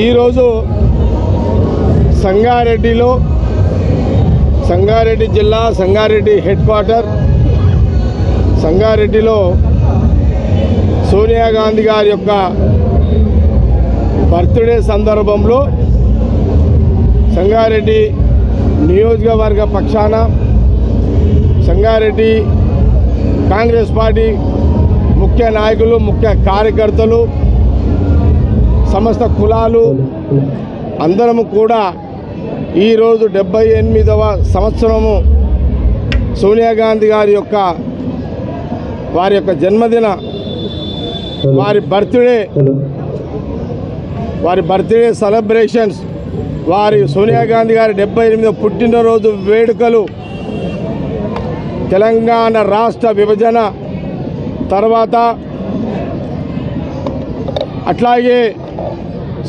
ఈరోజు సంగారెడ్డిలో సంగారెడ్డి జిల్లా సంగారెడ్డి హెడ్ క్వార్టర్ సంగారెడ్డిలో సోనియా గాంధీ గారి యొక్క బర్త్డే సందర్భంలో సంగారెడ్డి నియోజకవర్గ పక్షాన సంగారెడ్డి కాంగ్రెస్ పార్టీ ముఖ్య నాయకులు ముఖ్య కార్యకర్తలు సమస్త కులాలు అందరము కూడా ఈరోజు డెబ్బై ఎనిమిదవ సంవత్సరము సోనియా గాంధీ గారి యొక్క వారి యొక్క జన్మదిన వారి బర్త్డే వారి బర్త్డే సెలబ్రేషన్స్ వారి సోనియా గాంధీ గారి డెబ్బై ఎనిమిదవ పుట్టినరోజు వేడుకలు తెలంగాణ రాష్ట్ర విభజన తర్వాత అట్లాగే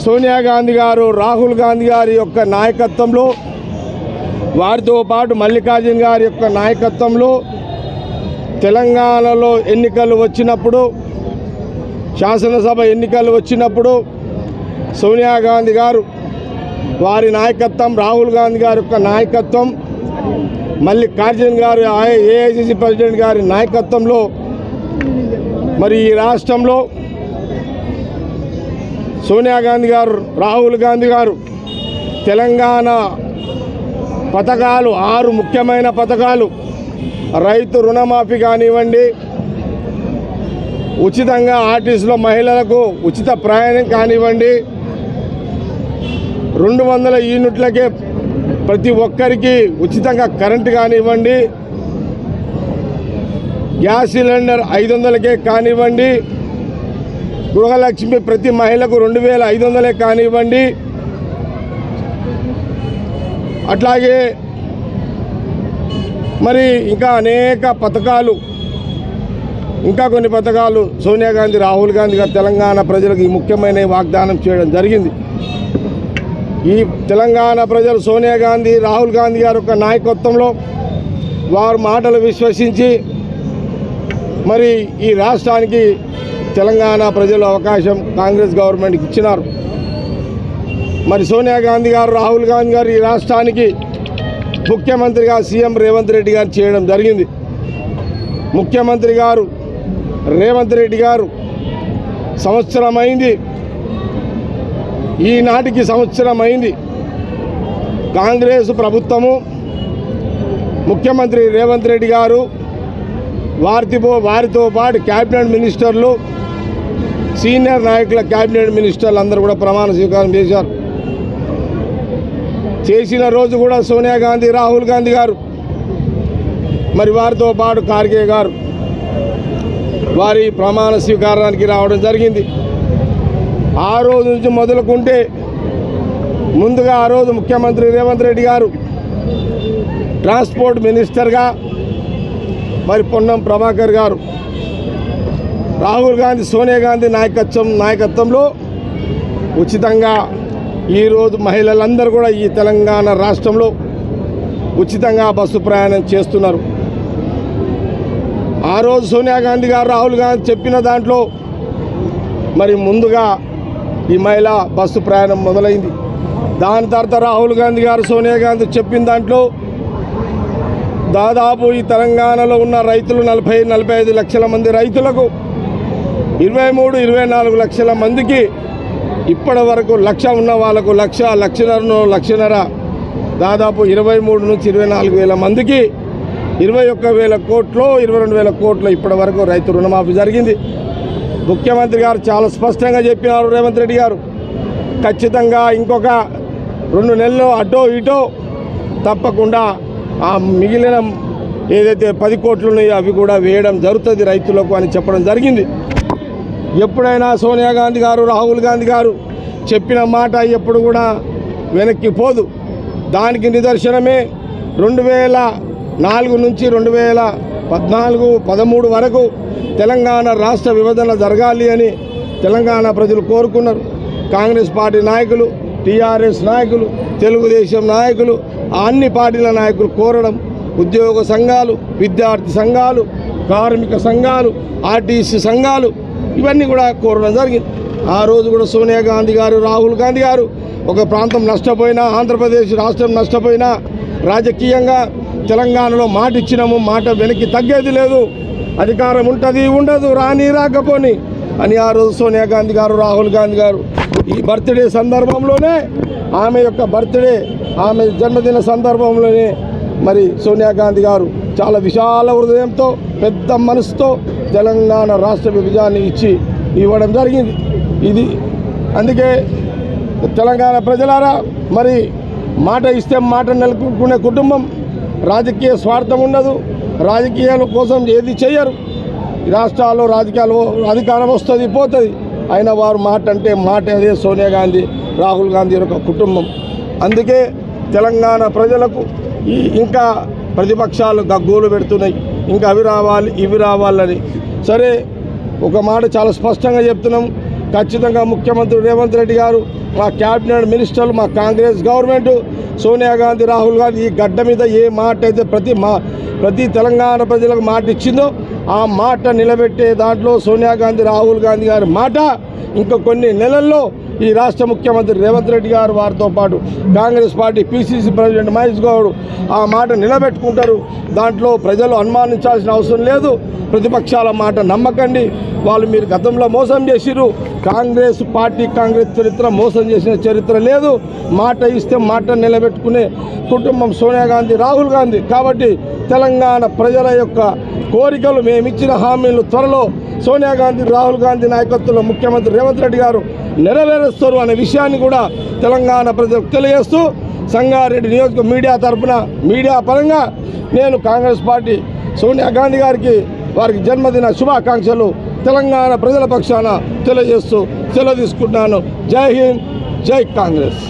సోనియా గాంధీ గారు రాహుల్ గాంధీ గారి యొక్క నాయకత్వంలో వారితో పాటు మల్లికార్జున గారి యొక్క నాయకత్వంలో తెలంగాణలో ఎన్నికలు వచ్చినప్పుడు శాసనసభ ఎన్నికలు వచ్చినప్పుడు సోనియా గాంధీ గారు వారి నాయకత్వం రాహుల్ గాంధీ గారి యొక్క నాయకత్వం మల్లికార్జున్ గారు ఏఐసిసి ప్రెసిడెంట్ గారి నాయకత్వంలో మరి ఈ రాష్ట్రంలో సోనియా గాంధీ గారు రాహుల్ గాంధీ గారు తెలంగాణ పథకాలు ఆరు ముఖ్యమైన పథకాలు రైతు రుణమాఫీ కానివ్వండి ఉచితంగా ఆర్టీసీలో మహిళలకు ఉచిత ప్రయాణం కానివ్వండి రెండు వందల యూనిట్లకే ప్రతి ఒక్కరికి ఉచితంగా కరెంటు కానివ్వండి గ్యాస్ సిలిండర్ ఐదు వందలకే కానివ్వండి గృహలక్ష్మి ప్రతి మహిళకు రెండు వేల ఐదు వందలే కానివ్వండి. అట్లాగే మరి ఇంకా అనేక పథకాలు ఇంకా కొన్ని పథకాలు సోనియా గాంధీ రాహుల్ గాంధీ గారు తెలంగాణ ప్రజలకు ఈ ముఖ్యమైన వాగ్దానం చేయడం జరిగింది. ఈ తెలంగాణ ప్రజలు సోనియా గాంధీ రాహుల్ గాంధీ గారి యొక్క నాయకత్వంలో వారు మాటలు విశ్వసించి మరి ఈ రాష్ట్రానికి తెలంగాణ ప్రజలు అవకాశం కాంగ్రెస్ గవర్నమెంట్కి ఇచ్చినారు. మరి సోనియా గాంధీ గారు రాహుల్ గాంధీ గారు ఈ రాష్ట్రానికి ముఖ్యమంత్రిగా సీఎం రేవంత్ రెడ్డి గారు చేయడం జరిగింది. ముఖ్యమంత్రి గారు రేవంత్ రెడ్డి గారు సంవత్సరమైంది. ఈనాటికి సంవత్సరమైంది. కాంగ్రెస్ ప్రభుత్వము ముఖ్యమంత్రి రేవంత్ రెడ్డి గారు వారితో వారితో పాటు క్యాబినెట్ మినిస్టర్లు సీనియర్ నాయకుల క్యాబినెట్ మినిస్టర్లు అందరూ కూడా ప్రమాణ స్వీకారం చేశారు. చేసిన రోజు కూడా సోనియా గాంధీ రాహుల్ గాంధీ గారు మరి వారితో పాటు ఖార్గే గారు వారి ప్రమాణ స్వీకారానికి రావడం జరిగింది. ఆ రోజు నుంచి మొదలుకుంటే ముందుగా ఆ రోజు ముఖ్యమంత్రి రేవంత్ రెడ్డి గారు ట్రాన్స్పోర్ట్ మినిస్టర్గా మరి పొన్నం ప్రభాకర్ గారు రాహుల్ గాంధీ సోనియా గాంధీ నాయకత్వం నాయకత్వంలో ఉచితంగా ఈరోజు మహిళలందరూ కూడా ఈ తెలంగాణ రాష్ట్రంలో ఉచితంగా బస్సు ప్రయాణం చేస్తున్నారు. ఆ రోజు సోనియా గాంధీ గారు రాహుల్ గాంధీ చెప్పిన దాంట్లో మరి ముందుగా ఈ మహిళ బస్సు ప్రయాణం మొదలైంది. దాని తర్వాత రాహుల్ గాంధీ గారు సోనియా గాంధీ చెప్పిన దాంట్లో దాదాపు ఈ తెలంగాణలో ఉన్న రైతులు నలభై నలభై ఐదు లక్షల మంది రైతులకు ఇరవై మూడు ఇరవై నాలుగు లక్షల మందికి ఇప్పటి వరకు లక్ష ఉన్న వాళ్ళకు లక్ష లక్షన్నరను లక్షన్నర దాదాపు ఇరవై మూడు నుంచి ఇరవై నాలుగు వేల మందికి ఇరవై ఒక్క వేల కోట్లు ఇరవై రెండు వేల కోట్లు ఇప్పటి వరకు రైతు రుణమాఫీ జరిగింది. ముఖ్యమంత్రి గారు చాలా స్పష్టంగా చెప్పినారు రేవంత్ రెడ్డి గారు. ఖచ్చితంగా ఇంకొక రెండు నెలలు అటో ఇటో తప్పకుండా ఆ మిగిలిన ఏదైతే పది కోట్లు ఉన్నాయో అవి కూడా వేయడం జరుగుతుంది రైతులకు అని చెప్పడం జరిగింది. ఎప్పుడైనా సోనియా గాంధీ గారు రాహుల్ గాంధీ గారు చెప్పిన మాట ఎప్పుడు కూడా వెనక్కి పోదు. దానికి నిదర్శనమే రెండు వేల నాలుగు నుంచి రెండు వేల పద్నాలుగు పదమూడు వరకు తెలంగాణ రాష్ట్ర విభజన జరగాలి అని తెలంగాణ ప్రజలు కోరుకున్నారు. కాంగ్రెస్ పార్టీ నాయకులు టీఆర్ఎస్ నాయకులు తెలుగుదేశం నాయకులు అన్ని పార్టీల నాయకులు కోరడం ఉద్యోగ సంఘాలు విద్యార్థి సంఘాలు కార్మిక సంఘాలు ఆర్టీసీ సంఘాలు ఇవన్నీ కూడా కోరడం జరిగింది. ఆ రోజు కూడా సోనియా గాంధీ గారు రాహుల్ గాంధీ గారు ఒక ప్రాంతం నష్టపోయినా ఆంధ్రప్రదేశ్ రాష్ట్రం నష్టపోయినా రాజకీయంగా తెలంగాణలో మాట ఇచ్చినాము మాట వెనక్కి తగ్గేది లేదు. అధికారం ఉంటుంది ఉండదు రాని రాకపోని అని ఆ రోజు సోనియా గాంధీ గారు రాహుల్ గాంధీ గారు ఈ బర్త్డే సందర్భంలోనే ఆమె యొక్క బర్త్డే ఆమె జన్మదిన సందర్భంలోనే మరి సోనియా గాంధీ గారు చాలా విశాల హృదయంతో పెద్ద మనసుతో తెలంగాణ రాష్ట్ర విభజాన్ని ఇచ్చి ఇవ్వడం జరిగింది. ఇది అందుకే తెలంగాణ ప్రజలారా మరి మాట ఇస్తే మాట నెలకొనే కుటుంబం రాజకీయ స్వార్థం ఉండదు. రాజకీయాల కోసం ఏది చేయరు. రాష్ట్రాల్లో రాజకీయాలు అధికారం వస్తుంది పోతుంది. అయినా వారు మాట అంటే మాట అదే సోనియా గాంధీ రాహుల్ గాంధీ యొక్క కుటుంబం. అందుకే తెలంగాణ ప్రజలకు ఈ ఇంకా ప్రతిపక్షాలు గగ్గోలు పెడుతున్నాయి. ఇంకా అవి రావాలి ఇవి రావాలని. సరే ఒక మాట చాలా స్పష్టంగా చెప్తున్నాం. ఖచ్చితంగా ముఖ్యమంత్రి రేవంత్ రెడ్డి గారు మా క్యాబినెట్ మినిస్టర్లు మా కాంగ్రెస్ గవర్నమెంట్ సోనియా గాంధీ రాహుల్ గాంధీ ఈ గడ్డ మీద ఏ మాట అయితే ప్రతి మా ప్రతి తెలంగాణ ప్రజలకు మాట ఇచ్చిందో ఆ మాట నిలబెట్టే దాంట్లో సోనియా గాంధీ రాహుల్ గాంధీ గారి మాట ఇంకా కొన్ని నెలల్లో ఈ రాష్ట్ర ముఖ్యమంత్రి రేవంత్ రెడ్డి గారు వారితో పాటు Congress party PCC president Mahesh Goud ఆ మాట నిలబెట్టుకుంటారు. దాంట్లో ప్రజలు అనుమానించాల్సిన అవసరం లేదు. ప్రతిపక్షాల మాట నమ్మకండి. వాళ్ళు మీరు గతంలో మోసం చేసిరు కాంగ్రెస్ పార్టీ కాంగ్రెస్ చరిత్ర మోసం చేసిన చరిత్ర లేదు. మాట ఇస్తే మాట నిలబెట్టుకునే కుటుంబం సోనియా గాంధీ రాహుల్ గాంధీ. కాబట్టి తెలంగాణ ప్రజల యొక్క కోరికలు మేమిచ్చిన హామీలు త్వరలో సోనియా గాంధీ రాహుల్ గాంధీ నాయకత్వంలో ముఖ్యమంత్రి రేవంత్ రెడ్డి గారు నెరవేరుస్తారు అనే విషయాన్ని కూడా తెలంగాణ ప్రజలకు తెలియజేస్తూ సంగారెడ్డి నియోజక మీడియా తరఫున మీడియా పరంగా నేను కాంగ్రెస్ పార్టీ సోనియా గాంధీ గారికి వారికి జన్మదిన శుభాకాంక్షలు తెలంగాణ ప్రజల పక్షాన తెలియజేస్తూ సెలవు తీసుకుంటున్నాను. జై హింద్ జై కాంగ్రెస్.